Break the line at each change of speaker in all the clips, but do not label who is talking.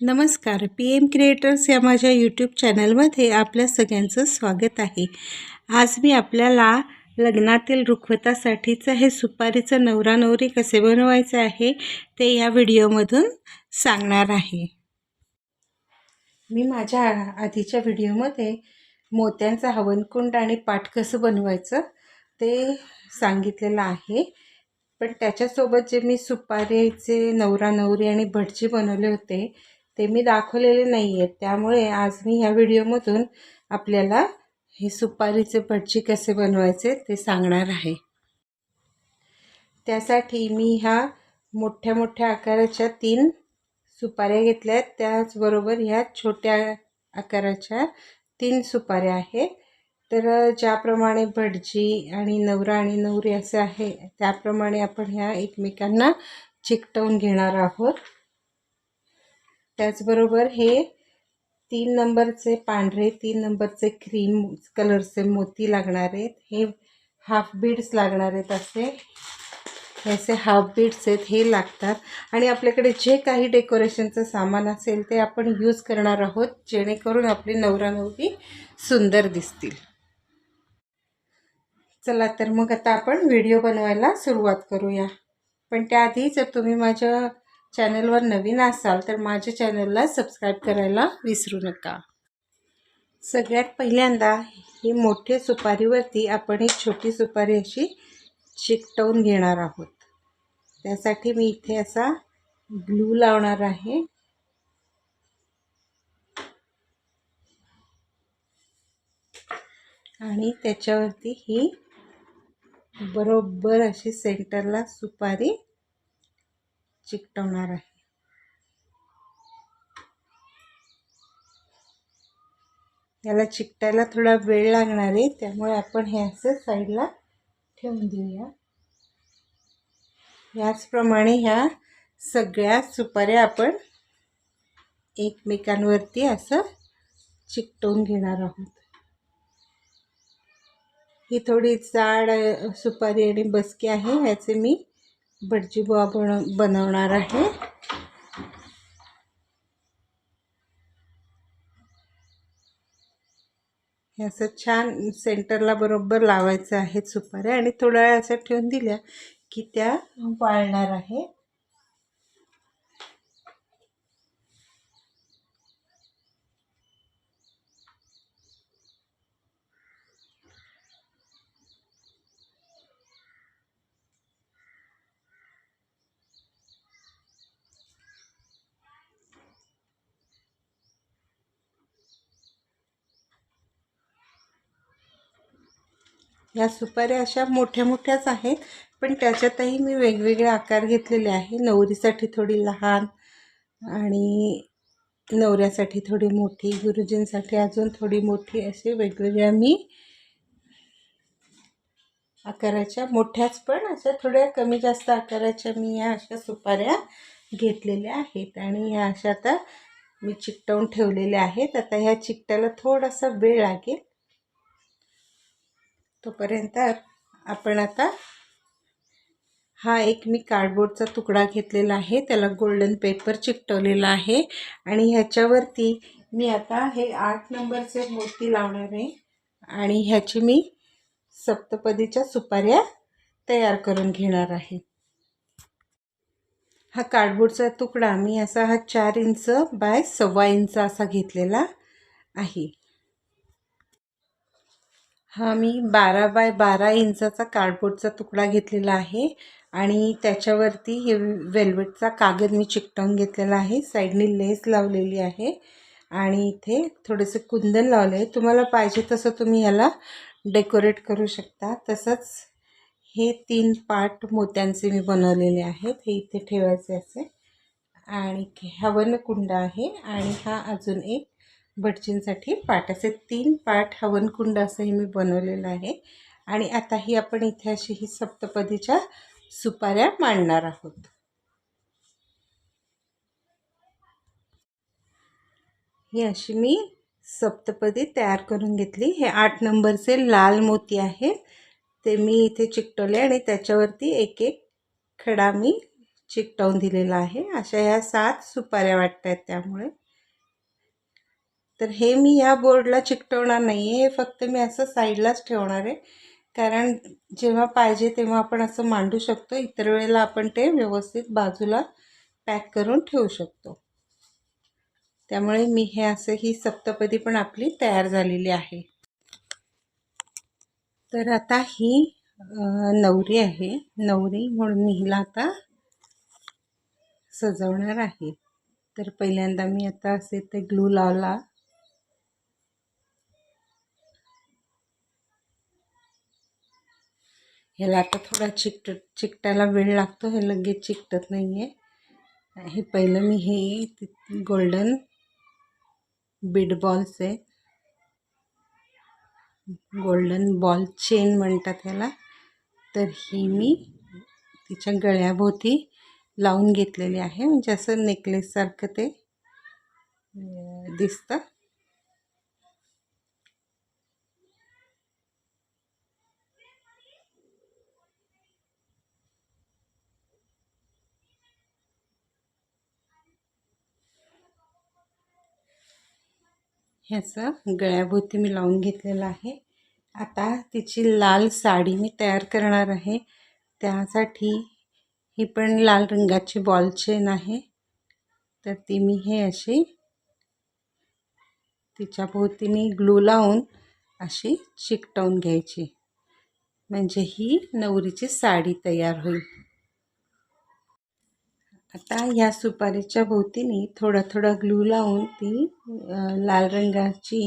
नमस्कार. P M creators या माझ्या यूट्यूब चॅनलमध्ये आपल्या सगळ्यांचं स्वागत आहे. आज मी आपल्याला लग्नातील रुखवतासाठीचं हे सुपारीचं नवरा नवरी कसे बनवायचं आहे ते या व्हिडिओमधून सांगणार आहे. मी माझ्या आधीच्या व्हिडिओमध्ये मोत्यांचा हवनकुंड आणि पाठ कसं बनवायचं ते सांगितलेलं आहे. पण त्याच्यासोबत जे मी सुपारीचे नवरा नवरी आणि भटजी बनवले होते ते मी दाखवलेले नाही आहेत त्यामुळे आज मी ह्या व्हिडिओमधून आपल्याला हे सुपारीचे भटजी कसे बनवायचे ते सांगणार आहे. त्यासाठी मी ह्या मोठ्या मोठ्या आकाराच्या तीन सुपाऱ्या घेतल्या आहेत त्याचबरोबर ह्या छोट्या आकाराच्या तीन सुपाऱ्या आहेत. तर ज्याप्रमाणे भटजी आणि नवरा आणि नवरी असे आहे त्याप्रमाणे आपण ह्या एकमेकांना चिकटवून घेणार आहोत. त्याचबरोबर हे तीन नंबरचे पांढरे तीन नंबरचे क्रीम कलरचे मोती लागणार आहेत. हे हाफ बीड्स लागणार आहेत असे. हे असे हाफ बीड्स आहेत हे लागतात. आणि आपल्याकडे जे काही डेकोरेशनचं सामान असेल ते आपण यूज करणार आहोत जेणेकरून आपली नवरा नवरी सुंदर दिसतील. चला तर मग आता आपण व्हिडिओ बनवायला सुरुवात करूया. पण त्याआधी जर तुम्ही माझ्या चॅनलवर नवीन असाल तर माझ्या चॅनलला सबस्क्राईब करायला विसरू नका. सगळ्यात पहिल्यांदा ही मोठ्या सुपारीवरती आपण एक छोटी सुपारी अशी चिकटवून घेणार आहोत. त्यासाठी मी इथे असा ग्लू लावणार आहे. आणि त्याच्यावरती ही बरोबर अशी सेंटरला सुपारी चिकटवणार आहे. याला चिकटायला थोडा वेळ लागणार आहे त्यामुळे आपण हे असं साईडला ठेवून देऊया. याचप्रमाणे ह्या सगळ्या सुपाऱ्या आपण एकमेकांवरती असं चिकटवून घेणार आहोत. ही थोडी जाड सुपारी आणि बसकी आहे ह्याचे मी भटजी बुवा बन बनवणार आहे. हे असं छान सेंटरला बरोबर लावायचं आहे सुपाऱ्या आणि थोड्या वेळ असं ठेवून दिल्या की त्या वाळणार आहे. ह्या सुपाऱ्या अशा मोठ्या मोठ्याच आहेत पण त्याच्यातही मी वेगवेगळे आकार घेतलेले आहे. नवरीसाठी थोडी लहान आणि नवऱ्यासाठी थोडी मोठी गुरुजींसाठी अजून थोडी मोठी असे वेगवेगळ्या मी आकाराच्या मोठ्याच पण अशा थोड्या कमी जास्त आकाराच्या मी या अशा सुपाऱ्या घेतलेल्या आहेत. आणि ह्या अशा आता मी चिकटवून ठेवलेल्या आहेत. आता ह्या चिकटायला थोडासा वेळ लागेल. तोपर्यंत आपण आता हा एक मी कार्डबोर्डचा तुकडा घेतलेला आहे. त्याला गोल्डन पेपर चिकटवलेला आहे. आणि ह्याच्यावरती मी आता हे आठ नंबरचे मोती लावणार आहे. आणि ह्याची मी सप्तपदीच्या सुपाऱ्या तयार करून घेणार आहे. हा कार्डबोर्डचा तुकडा मी असा हा चार इंच बाय सव्वा इंच असा घेतलेला आहे. हा मी बारा बाय बारा इंचाचा कार्डबोर्डचा तुकडा घेतलेला आहे आणि त्याच्यावरती हे वेल्वेटचा कागद मी चिकटवून घेतलेला आहे. साईडनी लेस लावलेली आहे आणि इथे थोडेसे कुंदन लावले आहे तुम्हाला पाहिजे तसं तुम्ही ह्याला डेकोरेट करू शकता. तसंच हे तीन पार्ट मोत्यांचे मी बनवलेले आहेत. हे इथे ठेवायचे असे. आणि हवन कुंड आहे आणि हा अजून एक भटजींसाठी पाट. असे तीन पाट हवनकुंड असंही मी बनवलेलं आहे. आणि आता ही आपण इथे अशी ही सप्तपदीच्या सुपाऱ्या मांडणार आहोत. ही अशी मी सप्तपदी तयार करून घेतली. हे आठ नंबरचे लाल मोती आहेत. ते मी इथे चिकटवले आणि त्याच्यावरती एक एक खडा मी चिकटवून दिलेला आहे. अशा ह्या सात सुपाऱ्या वाटत आहेत त्यामुळे. तर हे मी या बोर्डला चिकटवणार नाही आहे हे फक्त मी असं साईडलाच ठेवणार आहे. कारण जेव्हा पाहिजे तेव्हा आपण असं मांडू शकतो. इतर वेळेला आपण ते व्यवस्थित बाजूला पॅक करून ठेवू शकतो. त्यामुळे मी हे असं ही सप्तपदी पण आपली तयार झालेली आहे. तर आता ही नवरी आहे. नवरी म्हणून मी हिला आता सजवणार आहे. तर पहिल्यांदा मी आता असे ते ग्लू लावला. ह्याला आता थोडा चिकट चिकटायला वेळ लागतो. हे लगेच चिकटत नाही आहे हे पहिलं मी हे गोल्डन बीड बॉल्स आहे. गोल्डन बॉल चेन म्हणतात ह्याला. तर ही मी तिच्या गळ्याभोवती लावून घेतलेली आहे. म्हणजे असं नेकलेससारखं ते दिसतं. ह्याचं गळ्याभोवती मी लावून घेतलेलं आहे. आता तिची लाल साडी मी तयार करणार आहे. त्यासाठी ही पण लाल रंगाची बॉल चेन आहे. तर ती मी हे अशी तिच्या मी ग्लू लावून अशी चिकटवून घ्यायची. म्हणजे ही नवरीची साडी तयार होईल. आता या सुपारीच्या भोवतीने थोडा थोडा ग्लू लावून ती लाल रंगाची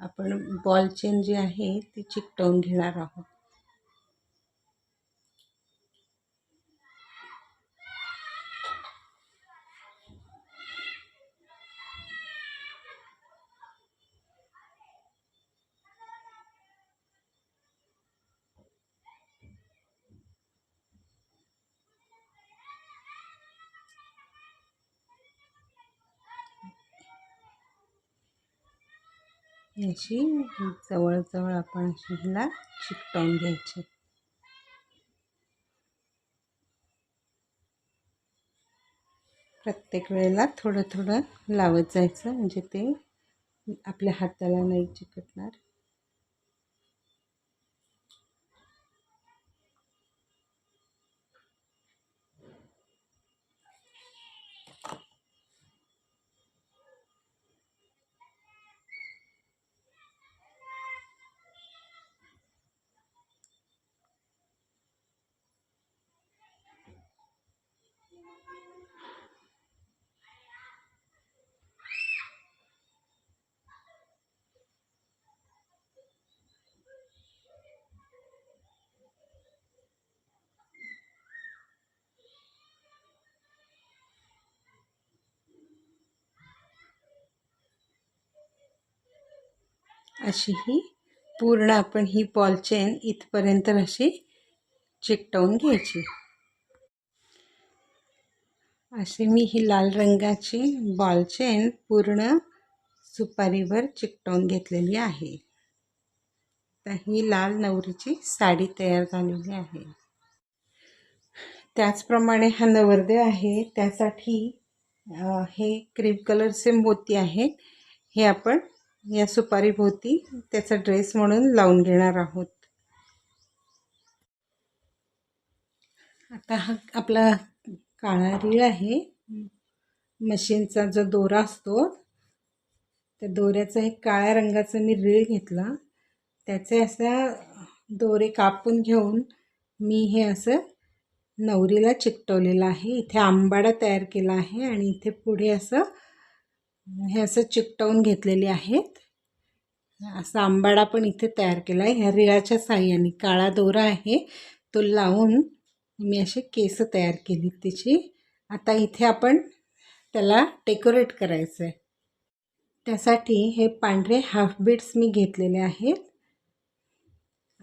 आपण बॉल चेन जी आहे ती चिकटवून घेणार आहोत. याची जवळजवळ आपण अशी हिला चिकटवून घ्यायची. प्रत्येक वेळेला थोडं थोडं लावत जायचं म्हणजे ते आपल्या हाताला नाही चिकटणार. अशी ही पूर्ण आपण ही बॉल चेन इथपर्यंत अशी चिकटवून घ्यायची. अशी मी ही लाल रंगाची बॉल चेन पूर्ण सुपारीवर चिकटवून घेतलेली आहे. तर ही लाल नवरीची साडी तयार झालेली आहे. त्याचप्रमाणे हा नवरदेव आहे. त्यासाठी हे क्रीम कलरचे मोती आहेत. हे आपण या सुपारीभोवती त्याचा ड्रेस म्हणून लावून घेणार आहोत. आता हा आपला काळा रीळ आहे. मशीनचा जो दोरा असतो त्या दोऱ्याचा एक काळ्या रंगाचा मी रीळ घेतला. त्याचे असा दोरे कापून घेऊन मी हे असं नवरीला चिकटवलेलं आहे. इथे आंबाडा तयार केला आहे आणि इथे पुढे असं हे असं चिकटवून घेतलेले आहेत. असा आंबाडा पण इथे तयार केला आहे ह्या रिळाच्या साह्याने काळा दोरा आहे. तो लावून मी असे केस तयार केली तिची आता इथे आपण त्याला डेकोरेट करायचं आहे त्यासाठी हे पांढरे हाफ बीट्स मी घेतलेले आहेत.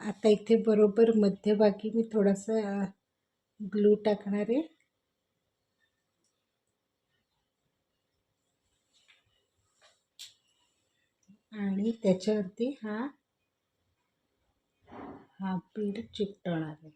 आता इथे बरोबर मध्यभागी मी थोडंसं ग्लू टाकणार आहे. आणि त्याच्यावरती हा हा पीठ चिकटवणार आहे.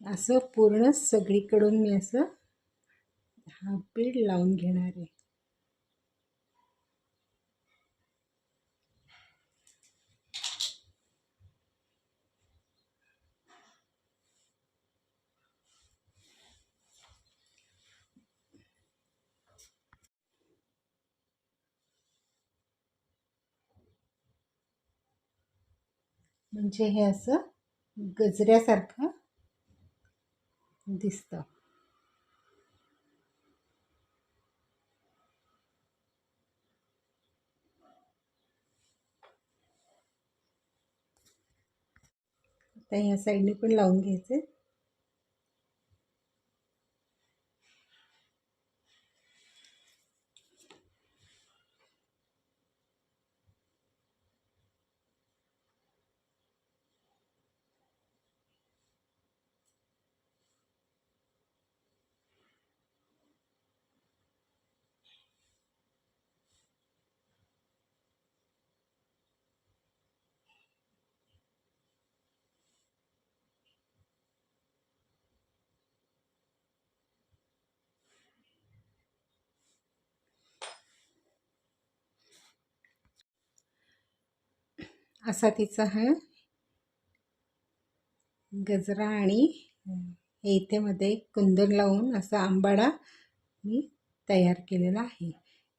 असं पूर्ण सगळीकडून मी असं हा पीठ लावून घेणार आहे. म्हणजे हे असं गजऱ्यासारखं दिसतं. आता ह्या साईडने पण लावून घ्यायचे. असा तिचा हा गजरा आणि येथेमध्ये इथे मध्ये कुंदन लावून असा आंबाडा मी तयार केलेला आहे.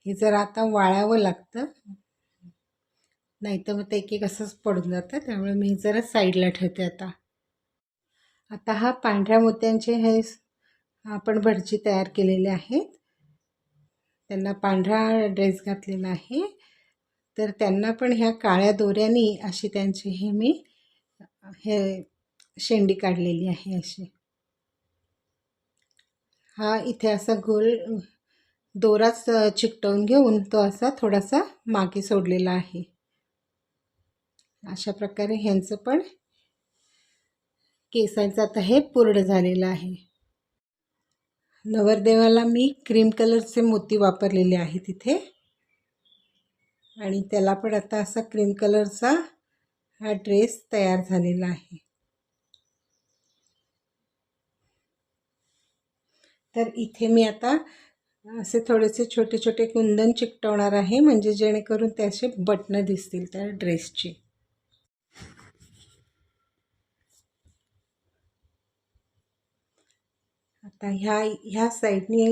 हे जर आता वाळावं लागतं नाही तर मग ते एक एक असंच पडून जातं त्यामुळे मी जरा साईडला ठेवते आता. आता हा पांढऱ्या मोत्यांचे हे आपण भटजी तयार केलेले आहेत. त्यांना पांढरा ड्रेस घातलेला आहे. तर त्यांना पण ह्या काळ्या दोऱ्याने अशी त्यांची हे मी हे शेंडी काढलेली आहे अशी. हा इथे असा गोल दोराच चिकटवून घेऊन तो असा थोडासा मागे सोडलेला आहे. अशा प्रकारे ह्यांचं पण केसांचं आता हे पूर्ण झालेलं आहे. नवरदेवाला मी क्रीम कलरचे मोती वापरलेले आहेत तिथे आणि त्याला पण आता असा क्रीम कलरचा हा ड्रेस तयार झालेला आहे. तर इथे मी आता असे थोडेसे छोटे छोटे कुंदन चिकटवणार आहे म्हणजे जेणेकरून त्याचे बटणं दिसतील त्या ड्रेसची आता ह्या ह्या साईडनी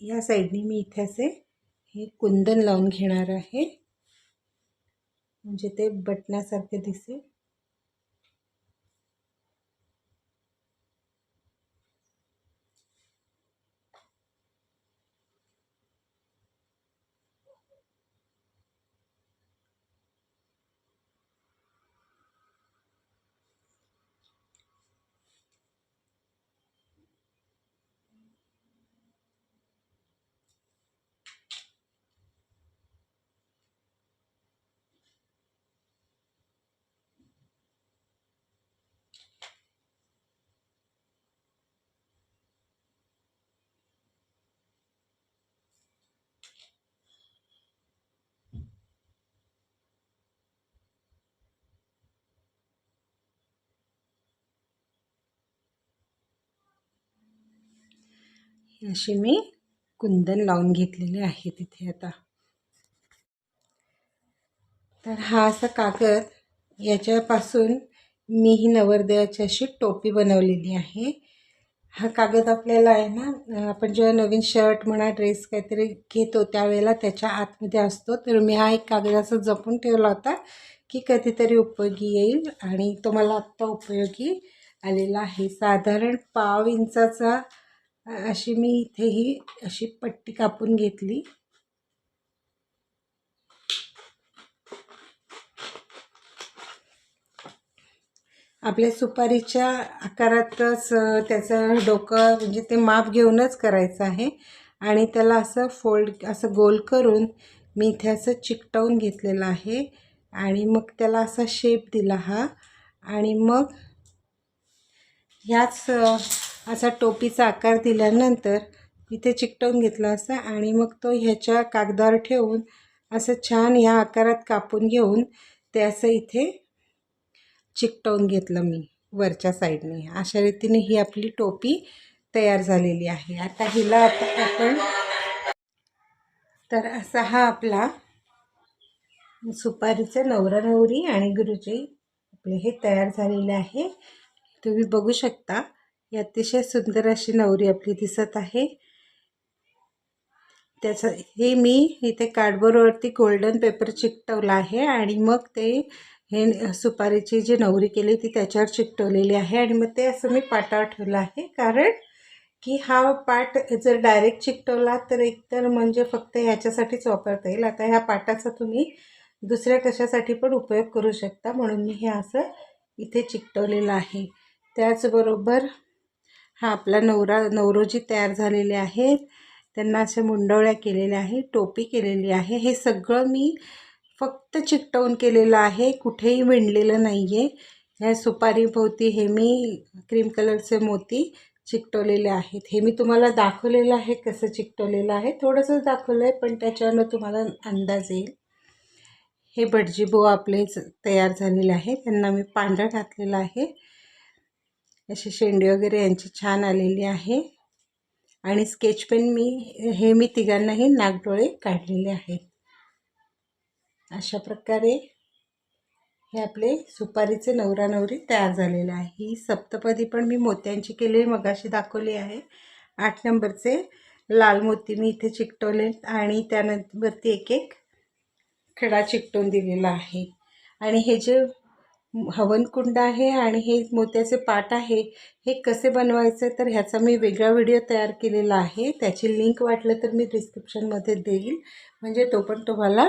ह्या साईडनी मी इथे असे हे कुंदन लावून घेणार आहे. म्हणजे ते बटण्यासारखे दिसेल. अशी मी कुंदन लावून घेतलेले आहे तिथे आता. तर हा असा कागद याच्यापासून मी ही नवरदेवाची अशी टोपी बनवलेली आहे. हा कागद आपल्याला आहे ना आपण जेव्हा नवीन शर्ट म्हणा ड्रेस काहीतरी घेतो त्यावेळेला त्याच्या आतमध्ये असतो. तर मी हा एक कागद असं जपून ठेवला होता की कधीतरी उपयोगी येईल आणि तो मला आत्ता उपयोगी आलेला आहे. साधारण पाव इंचाचा अशी मी इथेही अशी पट्टी कापून घेतली. आपल्या सुपारीच्या आकारातच त्याचं डोकं म्हणजे ते माप घेऊनच करायचं आहे. आणि त्याला असं फोल्ड असं गोल करून मी इथे असं चिकटवून घेतलेलं आहे. आणि मग त्याला असा शेप दिला हा. आणि मग ह्याच असा टोपीचा आकार दिल्यानंतर इथे चिकटवून घेतला असा आणि मग तो ह्याच्या कागदावर ठेवून असं छान ह्या आकारात कापून घेऊन ते असं इथे चिकटवून घेतलं मी वरच्या साईडने. अशा रीतीने ही आपली टोपी तयार झालेली आहे. आता हिला आता आपण तर असा हा आपला सुपारीचं नवरा नवरी आणि गुरुजी आपले हे तयार झालेले आहे. तुम्ही बघू शकता. ही अतिशय सुंदर अशी नवरी आपली दिसत आहे. त्याचं हे मी इथे कार्डबोर्डवरती गोल्डन पेपर चिकटवला आहे आणि मग ते हे सुपारीची जी नवरी केली ती त्याच्यावर चिकटवलेली आहे आणि मग ते असं मी पाटावर ठेवलं आहे. कारण की हा पाट जर डायरेक्ट चिकटवला तर एकतर म्हणजे फक्त ह्याच्यासाठीच वापरता येईल. आता ह्या पाटाचा तुम्ही दुसऱ्या कशासाठी पण उपयोग करू शकता म्हणून मी हे असं इथे चिकटवलेलं आहे. त्याचबरोबर हा आपला नवरा नवरोजी तयार झालेले आहेत. त्यांना अशा मुंडवळ्या केलेल्या आहे टोपी केलेली आहे. हे सगळं मी फक्त चिकटवून केलेलं आहे कुठेही विणलेलं नाही आहे ह्या सुपारीभोवती हे मी क्रीम कलरचे मोती चिकटवलेले आहेत. हे मी तुम्हाला दाखवलेलं आहे कसं चिकटवलेलं आहे. थोडंसं दाखवलं आहे पण त्याच्यानं तुम्हाला अंदाज येईल. हे बडजीबो आपले तयार झालेले आहे त्यांना मी पांढरं घातलेलं आहे. अशी शेंडी वगैरे यांची छान आलेली आहे. आणि स्केच पेन मी हे मी तिघांनाही नागडोळे काढलेले आहेत. अशा प्रकारे हे आपले सुपारीचे नवरा नवरी तयार झालेले आहे. ही सप्तपदी पण मी मोत्यांची केलेली मगाशी दाखवली आहे. आठ नंबरचे लाल मोती मी इथे चिकटवले आणि त्यानंतरवरती एक एक खडा चिकटून दिलेला आहे. आणि हे जे हवनकुंड आहे आणि हे मोत्याचे पाट आहे हे कसे बनवायचे तर ह्याचा मी वेगळा व्हिडिओ तयार केलेला आहे. त्याची लिंक वाटलं तर मी डिस्क्रिप्शनमध्ये देईल. म्हणजे तो पण तुम्हाला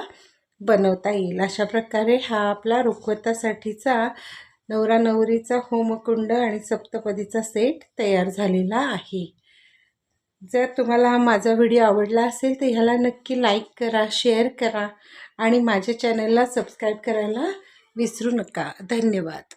बनवता येईल. अशा प्रकारे हा आपला रुखवतासाठीचा नवरा नवरीचा होमकुंड आणि सप्तपदीचा सेट तयार झालेला आहे. जर तुम्हाला हा माझा व्हिडिओ आवडला असेल तर ह्याला नक्की लाईक करा शेअर करा आणि माझ्या चॅनलला सबस्क्राईब करायला विसरू नका. धन्यवाद.